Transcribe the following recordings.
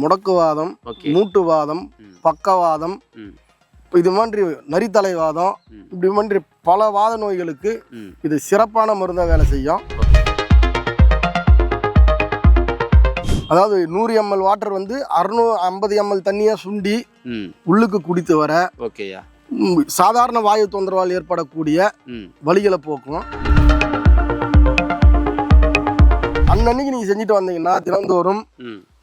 முடக்குவாதம் மூட்டுவாதம். பக்கவாதம் இது மாதிரி நரித்தலைவாதம். இப்படி மாதிரி பல வாத நோய்களுக்கு இது சிறப்பான மருந்தாக வேலை செய்யும். அதாவது நூறு எம்எல் வாட்டர் வந்து அறுநூ ஐம்பது எம்எல் தண்ணியை சுண்டி உள்ளுக்கு குடித்து வர ஓகேயா. சாதாரண வாயு தொந்தரவால் ஏற்படக்கூடிய ம். வலிகளை போக்கும். அன்னன்னைக்கு நீங்கள் செஞ்சுட்டு வந்தீங்கன்னா தினந்தோறும்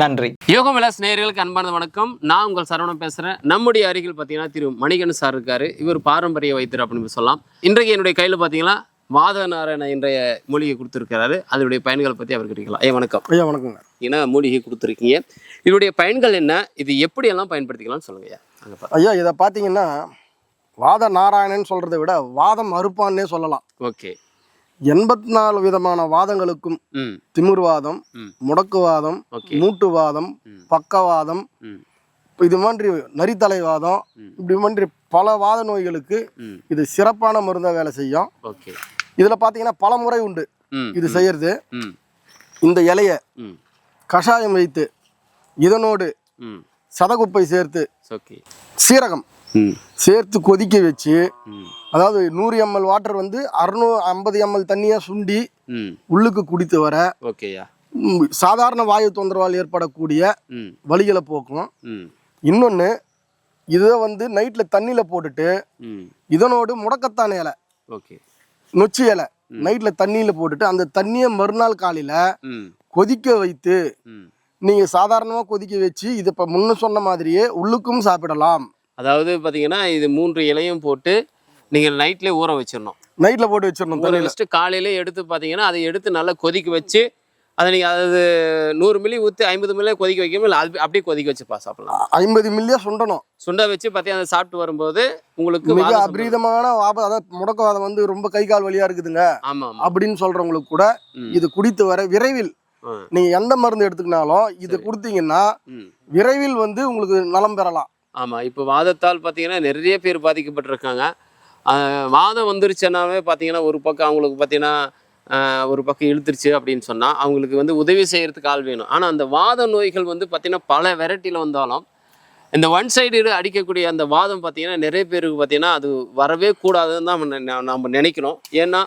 நன்றி. யோகம் விலாஸ் நேயர்களுக்கு அன்பான வணக்கம். நான் உங்கள் சரவணன் பேசுகிறேன் நம்முடைய அருகில் பார்த்தீங்கன்னா திரு மணிகன் சார் இருக்காரு. இவர் பாரம்பரிய வைத்தியர் அப்படின்னு சொல்லலாம். இன்றைக்கு என்னுடைய கையில் பார்த்தீங்கன்னா வாத நாராயண இன்றைய மூலிகை கொடுத்துருக்கிறாரு. அதனுடைய பயன்களை பற்றி அவருக்கு கேட்கலாம். ஐயா வணக்கம். ஐயா வணக்கங்க. ஏன்னா மூலிகை கொடுத்துருக்கீங்க? இதனுடைய பயன்கள் என்ன? இது எப்படியெல்லாம் பயன்படுத்திக்கலாம்னு சொல்லுங்க ஐயா. ஐயா இதை பார்த்தீங்கன்னா வாத நாராயணன் சொல்கிறத விட வாதம் அறுப்பான்னே சொல்லலாம். ஓகே. எண்பத்தி நாலு விதமான வாதங்களுக்கும் திமிர்வாதம். முடக்குவாதம் மூட்டுவாதம். பக்கவாதம் இது மாதிரி நரித்தலைவாதம். இப்படி மாதிரி பல வாத நோய்களுக்கு இது சிறப்பான மருந்தாக வேலை செய்யும். இதில் பார்த்தீங்கன்னா பல முறை உண்டு. இது செய்யறது. இந்த இலைய கஷாயம் வைத்து இதனோடு சதகுப்பை சேர்த்து சீரகம். சேர்த்து கொதிக்க வச்சு அதாவது நூறு எம்எல் வாட்டர் வந்து அறுநூ ஐம்பது எம்எல் தண்ணியை சுண்டி உள்ளுக்கு குடித்து வர ஓகேயா சாதாரண வாயு தொந்தரவால் ஏற்படக்கூடிய ம். வலிகளை போக்கும். இன்னொன்று இதை வந்து நைட்டில் தண்ணியில் போட்டுட்டு இதனோடு முடக்கத்தான் இலை. ஓகே நொச்சி இலை. நைட்டில் தண்ணியில் போட்டுட்டு அந்த தண்ணியை மறுநாள் காலையில் கொதிக்க வைத்து நீங்கள் சாதாரணமாக கொதிக்க வச்சு இது இப்போ முன்ன சொன்ன மாதிரியே உள்ளுக்கும் சாப்பிடலாம். அதாவது பார்த்தீங்கன்னா இது மூன்று இலையும் போட்டு நீங்கள் நைட்லேயே ஊற வச்சிடணும் நைட்டில் போட்டு வச்சிடணும் ஊற வச்சுட்டு காலையிலே எடுத்து பார்த்தீங்கன்னா அதை எடுத்து நல்லா கொதிக்க வச்சு அதை நீங்கள் அதாவது நூறு மில்லி ஊற்றி ஐம்பது மில்லி கொதிக்க வைக்காம இல்லை அது அப்படியே கொதிக்க வச்சு பா சாப்பிடலாம் ஐம்பது மில்லியா சுண்டணும் சுண்டை வச்சு பார்த்தீங்கன்னா அதை சாப்பிட்டு வரும்போது உங்களுக்கு மிக. அபரீதமான ஆப அதாவது முடக்கவாதம் வந்து ரொம்ப கை கால் வலியா இருக்குதுங்க ஆமா ஆமா அப்படின்னு சொல்றவங்களுக்கு கூட. இது குடித்து வர விரைவில் ஆ. நீங்க எந்த மருந்து எடுத்துக்கினாலும் இது. கொடுத்தீங்கன்னா விரைவில் வந்து உங்களுக்கு நலம் பெறலாம் ஆமாம் இப்போ வாதத்தால் பார்த்தீங்கன்னா நிறைய பேர் பாதிக்கப்பட்டிருக்காங்க. வாதம் வந்துருச்சுன்னாவே பார்த்தீங்கன்னா ஒரு பக்கம் அவங்களுக்கு பார்த்தீங்கன்னா ஒரு பக்கம் இழுத்துருச்சு அப்படின்னு சொன்னால் அவங்களுக்கு வந்து உதவி செய்கிறதுக்கு ஆள் வேணும். ஆனால் அந்த வாத நோய்கள் வந்து பார்த்திங்கன்னா பல வெரைட்டியில் வந்தாலும் இந்த ஒன் சைடு அடிக்கக்கூடிய அந்த வாதம் பார்த்தீங்கன்னா நிறைய பேருக்கு பார்த்தீங்கன்னா அது வரவே கூடாதுன்னு தான் நம்ம நினைக்கிறோம். ஏன்னா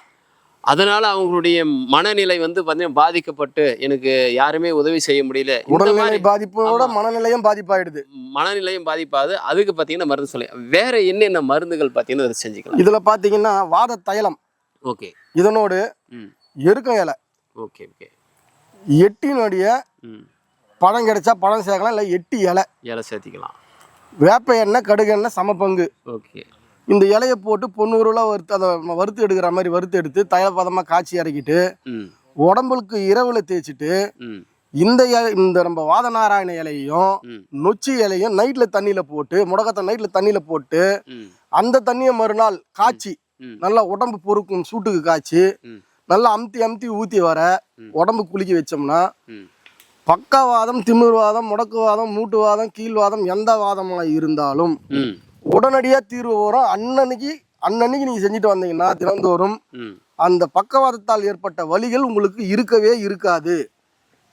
அதனால அவங்களுடைய மனநிலை வந்து பார்த்தீங்கன்னா பாதிக்கப்பட்டு எனக்கு யாருமே உதவி செய்ய முடியல. உடல்நிலை பாதிப்போட. மனநிலையும் பாதிப்பாயிடுது. மனநிலையும் பாதிப்பாது அதுக்கு பார்த்தீங்கன்னா மருந்து சொல்லி வேற என்னென்ன மருந்துகள் பார்த்தீங்கன்னா செஞ்சுக்கலாம். இதுல பாத்தீங்கன்னா வாத தைலம் ஓகே. இதனோடு எருக்கம் இலை ஓகே ஓகே. எட்டினுடைய பழம் கிடைச்சா பழம் சேர்க்கலாம் இல்லை எட்டி இலை. இலை சேர்த்திக்கலாம். வேப்ப எண்ணெய் கடுகு எண்ணெய் சம பங்கு ஓகே. இந்த இலையை போட்டு பொண்ணூறுல வறுத்து அதை வறுத்து எடுக்கிற மாதிரி வறுத்து எடுத்து தைலப்பதமாக காய்ச்சி இறக்கிட்டு உடம்புக்கு இரவுல தேய்ச்சிட்டு இந்த இந்த நம்ம வாத நாராயண இலையையும் நொச்சி இலையும் நைட்ல தண்ணியில போட்டு முடக்கத்தை நைட்ல தண்ணியில போட்டு அந்த தண்ணியை மறுநாள் காய்ச்சி நல்லா உடம்பு பொறுக்கும் சூட்டுக்கு காய்ச்சி நல்லா அமுத்தி அமுத்தி ஊத்தி வர. உடம்பு குலுக்கி வச்சோம்னா பக்கவாதம் திமிர்வாதம் முடக்குவாதம் மூட்டுவாதம் கீழ்வாதம் எந்த வாதமாக இருந்தாலும் ம் உடனடியா தீர்வு வரும். அன்னன்னைக்கு அன்னன்னைக்கு நீங்க செஞ்சுட்டு வந்தீங்கன்னா தினந்தோறும் அந்த பக்கவாதத்தால் ஏற்பட்ட வலிகள் உங்களுக்கு இருக்கவே இருக்காது.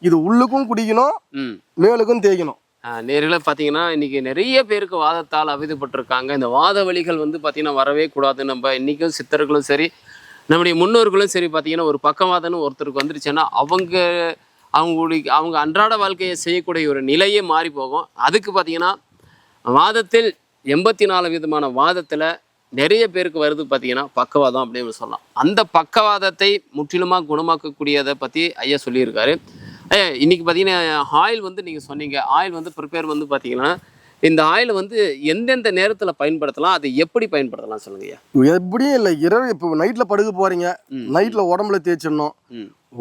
இது உள்ளுக்கும் குடிக்கணும் மேலுக்கும் தேய்க்கணும். நேரில் பார்த்தீங்கன்னா இன்னைக்கு நிறைய பேருக்கு வாதத்தால் அவதிப்பட்டிருக்காங்க இந்த வாத வலிகள் வந்து பார்த்தீங்கன்னா வரவே கூடாது. நம்ம இன்றைக்கும் சித்தர்களும் சரி நம்முடைய முன்னோர்களும் சரி பார்த்தீங்கன்னா ஒரு பக்கவாதம்னு ஒருத்தருக்கு வந்துருச்சுன்னா அவங்க அவங்களுடைய அவங்க அன்றாட வாழ்க்கையை செய்யக்கூடிய ஒரு நிலையே மாறி போகும் அதுக்கு பார்த்தீங்கன்னா வாதத்தில் எண்பத்தி நாலு விதமான வாதத்தில் நிறைய பேருக்கு வருது பார்த்தீங்கன்னா பக்கவாதம் அப்படின்னு சொல்லலாம். அந்த பக்கவாதத்தை முற்றிலுமாக குணமாக்கக்கூடியதை பற்றி ஐயா சொல்லியிருக்காரு. ஐயா இன்னைக்கு பார்த்தீங்கன்னா ஆயில் வந்து நீங்கள் சொன்னீங்க. ஆயில் வந்து ப்ரிப்பேர் வந்து பார்த்தீங்கன்னா இந்த ஆயில் வந்து எந்தெந்த நேரத்தில் பயன்படுத்தலாம் அதை எப்படி பயன்படுத்தலாம் சொல்லுங்க ஐயா? எப்படியும் இல்லை இரவு இப்போ நைட்ல படுக்க போறீங்க. ம். நைட்ல உடம்புல தேய்ச்சிடணும்.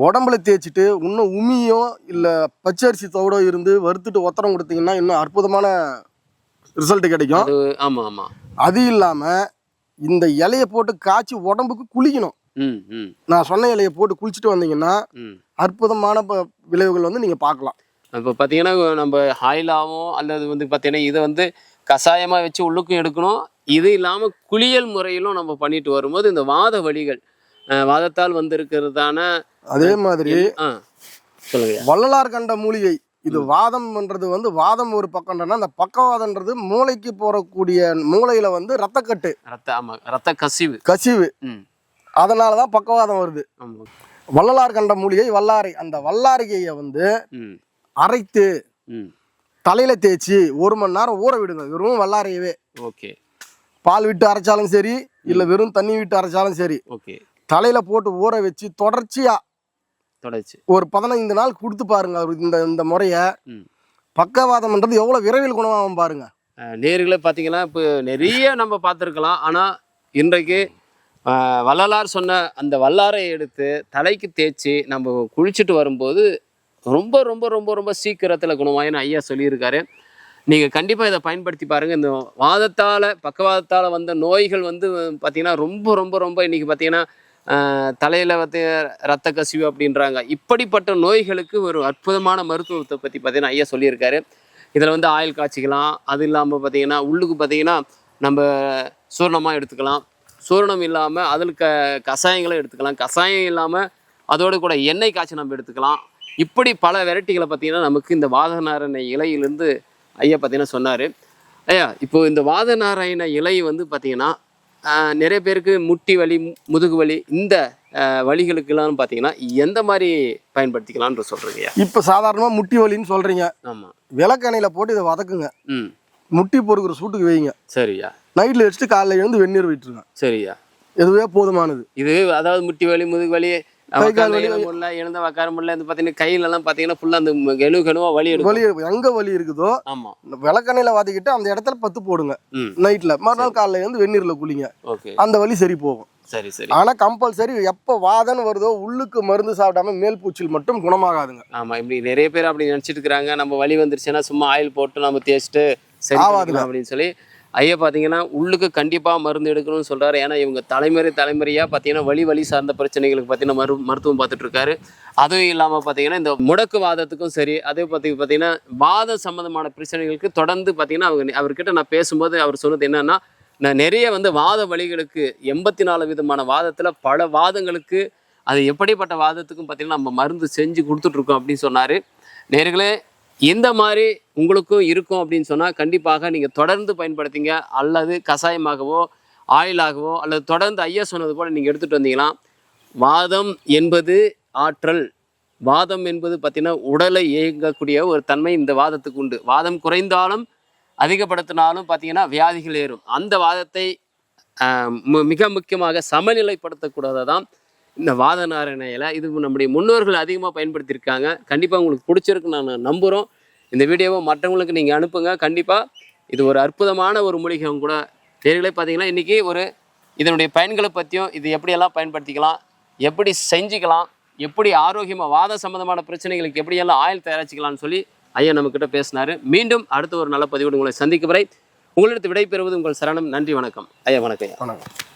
உடம்புல தேய்ச்சிட்டு இன்னும் உமியோ இல்லை பச்சரிசி தவிடோ இருந்து வறுத்துட்டு ஒத்தரம் கொடுத்தீங்கன்னா இன்னும் அற்புதமான ரிசல்ட் கிடைக்கும். அது ஆமாம் ஆமாம் அது இல்லாம இந்த இலையை போட்டு காய்ச்சி உடம்புக்கு குளிக்கணும். நான் சொன்ன இலையை போட்டு குளிச்சுட்டு வந்தீங்கன்னா அற்புதமான விளைவுகள் வந்து நீங்கள் பார்க்கலாம். இப்போ பார்த்தீங்கன்னா நம்ம ஆயிலாகவும் அல்லது வந்து பார்த்தீங்கன்னா இதை வந்து கஷாயமாக வச்சு உள்ளுக்கும் எடுக்கணும். இது இல்லாமல் குளியல் முறையிலும் நம்ம பண்ணிட்டு வரும்போது இந்த வாத வலிகள் அஹ், வாதத்தால் வந்து இருக்கிறதான அதே மாதிரி சொல்லுங்க வள்ளலார் கண்ட மூலிகை. இது வாதம்ன்றது வந்து வாதம் ஒரு பக்கம்ன்றனா அந்த பக்கவாதம்ன்றது மூளைக்கு போறக்கூடிய மூளையில வந்து ரத்தக்கட்டு ரத்த ஆமாம் ரத்த கசிவு. கசிவு. ம். அதனால தான் பக்கவாதம் வருது. வள்ளலார் கண்ட மூலிகை வல்லாரை. அந்த வல்லாரிகையை வந்து அரைத்து தலையில தேய்ச்சி ஒரு மணி நேரம் ஊற விடுங்க. வெறும் வல்லாரையவே. ஓகே. பால் விட்டு அரைச்சாலும் சரி இல்ல வெறும் தண்ணி விட்டு அரைச்சாலும் சரி. ஓகே. தலையில போட்டு ஊற வச்சு தொடர்ச்சியா தொடர்ச்சி ஒரு பதினைந்து நாள் கொடுத்து பாருங்க அவரு இந்த இந்த முறைய. பக்கவாதம்ன்றது எவ்வளவு விரைவில் குணமாகும் பாருங்க. நேர்களை பார்த்தீங்கன்னா இப்போ நிறைய நம்ம பார்த்துருக்கலாம் ஆனால் இன்றைக்கு வள்ளலார் சொன்ன அந்த வல்லாரை எடுத்து தலைக்கு தேய்ச்சி நம்ம குளிச்சுட்டு வரும்போது ரொம்ப ரொம்ப ரொம்ப ரொம்ப சீக்கிரத்தில் குணமாயின்னு ஐயா சொல்லியிருக்காரு. நீங்கள் கண்டிப்பாக இதை பயன்படுத்தி பாருங்கள் இந்த வாதத்தால் பக்கவாதத்தால் வந்த நோய்கள் வந்து பார்த்திங்கன்னா ரொம்ப ரொம்ப ரொம்ப இன்றைக்கி பார்த்தீங்கன்னா தலையில் வந்து ரத்த கசிவு அப்படின்றாங்க. இப்படிப்பட்ட நோய்களுக்கு ஒரு அற்புதமான மருத்துவத்தை பற்றி பார்த்தீங்கன்னா ஐயா சொல்லியிருக்காரு. இதில் வந்து ஆயில் காய்ச்சிக்கலாம். அது இல்லாமல் பார்த்தீங்கன்னா உள்ளுக்கு பார்த்தீங்கன்னா நம்ம சூரணமாக எடுத்துக்கலாம். சூரணம் இல்லாமல் அதில் க கஷாயங்களும் எடுத்துக்கலாம். கஷாயம் இல்லாமல் அதோடு கூட எண்ணெய் காய்ச்சி நம்ம எடுத்துக்கலாம். இப்படி பல வெரைட்டிகளை பார்த்தீங்கன்னா நமக்கு இந்த வாதநாரண இலையிலேருந்து ஐயா பார்த்தீங்கன்னா சொன்னார். ஐயா இப்போ இந்த வாதநாராயண இலை வந்து பார்த்தீங்கன்னா நிறைய பேருக்கு முட்டி வலி முதுகு வலி இந்த ஆஹ், வலிகளுக்கெல்லாம் பார்த்தீங்கன்னா எந்த மாதிரி பயன்படுத்திக்கலாம்னு சொல்கிறீங்க இப்ப சாதாரணமா முட்டி வலின்னு சொல்றீங்க. ஆமாம் விளக்கெண்ணெயில போட்டு இதை வதக்குங்க. ம். முட்டி பொறுக்கிற சூட்டுக்கு வைங்க. சரியா. நைட்ல வச்சுட்டு காலைல எழுந்து வெந்நீர் விட்டுருங்க சரியா. இதுவே போதுமானது. இது அதாவது முட்டி வலி முதுகு வலி எழுந்த உட்கார முடியல இந்த பார்த்தீங்கன்னா கையிலலாம் பார்த்தீங்கன்னா ஃபுல்லாக அந்த கெழு கெழுவா வலி எடுக்கும். வலி எங்க வலி இருக்குதோ ஆமாம் இந்த விளக்கெண்ணெயில வாதிக்கிட்டு அந்த இடத்துல பத்து போடுங்க. நைட்ல. மறுநாள் காலைல எழுந்து வெந்நீர்ல குளிங்க. ஓகே. அந்த வலி சரி போகும். சரி சரி. ஆனா கம்பல்சரி எப்ப வாதம் வருதோ உள்ளுக்கு மருந்து சாப்பிடாம மேல் பூச்சில் மட்டும் குணமாகாதுங்க. ஆமாம் இப்படி நிறைய பேர் அப்படி நினச்சிட்டு இருக்கிறாங்க. நம்ம வலி வந்துருச்சுன்னா சும்மா ஆயில் போட்டு நம்ம தேய்ச்சிட்டு சரி அப்படின்னு சொல்லி ஐயா பார்த்தீங்கன்னா உள்ளுக்கு கண்டிப்பாக மருந்து எடுக்கணும்னு சொல்கிறாரு ஏன்னா இவங்க தலைமுறை தலைமுறையாக பார்த்தீங்கன்னா வழி வழி சார்ந்த பிரச்சனைகளுக்கு பார்த்தீங்கன்னா மரு மருத்துவம் பார்த்துட்ருக்காரு அதுவும் இல்லாமல் பார்த்தீங்கன்னா இந்த முடக்கு வாதத்துக்கும் சரி அதே பற்றி பார்த்தீங்கன்னா வாத சம்மந்தமான பிரச்சனைகளுக்கு தொடர்ந்து பார்த்தீங்கன்னா அவங்க அவர்கிட்ட நான் பேசும்போது அவர் சொன்னது என்னென்னா நான் நிறைய வந்து வாத வழிகளுக்கு எண்பத்தி நாலு விதமான வாதத்தில் பல வாதங்களுக்கு அது எப்படிப்பட்ட வாதத்துக்கும் பார்த்தீங்கன்னா நம்ம மருந்து செஞ்சு கொடுத்துட்ருக்கோம் அப்படின்னு சொன்னார். நேர்களே இந்த மாதிரி உங்களுக்கும் இருக்கும் அப்படின்னு சொன்னால் கண்டிப்பாக நீங்கள் தொடர்ந்து பயன்படுத்திங்க. அல்லது கஷாயமாகவோ ஆயிலாகவோ அல்லது தொடர்ந்து ஐயா சொன்னது போல் நீங்கள் எடுத்துகிட்டு வந்தீங்கன்னா வாதம் என்பது ஆற்றல். வாதம் என்பது பார்த்திங்கன்னா உடலை இயங்கக்கூடிய ஒரு தன்மை இந்த வாதத்துக்கு உண்டு. வாதம் குறைந்தாலும் அதிகப்படுத்தினாலும் பார்த்தீங்கன்னா வியாதிகள் ஏறும். அந்த வாதத்தை மிக முக்கியமாக சமநிலைப்படுத்தக்கூடாததான் இந்த வாத இலை இது நம்முடைய முன்னோர்கள் அதிகமாக பயன்படுத்தியிருக்காங்க. கண்டிப்பாக உங்களுக்கு பிடிச்சிருக்கு நான் நம்புகிறோம் இந்த வீடியோவை மற்றவங்களுக்கு நீங்கள் அனுப்புங்க. கண்டிப்பாக இது ஒரு அற்புதமான ஒரு மூலிகையும் கூட நேர்களே பார்த்தீங்கன்னா இன்றைக்கி ஒரு இதனுடைய பயன்களை பற்றியும் இது எப்படியெல்லாம் பயன்படுத்திக்கலாம் எப்படி செஞ்சுக்கலாம் எப்படி ஆரோக்கியமாக வாத சம்பந்தமான பிரச்சனைகளுக்கு எப்படியெல்லாம் ஆயில் தயாரிச்சுக்கலாம்னு சொல்லி ஐயா நம்மக்கிட்ட பேசினார். மீண்டும் அடுத்த ஒரு நல்ல பதிவோடு உங்களை சந்திக்கும் வரை உங்களிடத்து விடைபெறுவது உங்கள் சரணம். நன்றி வணக்கம். ஐயா வணக்கம் ஐயா. வணக்கம்.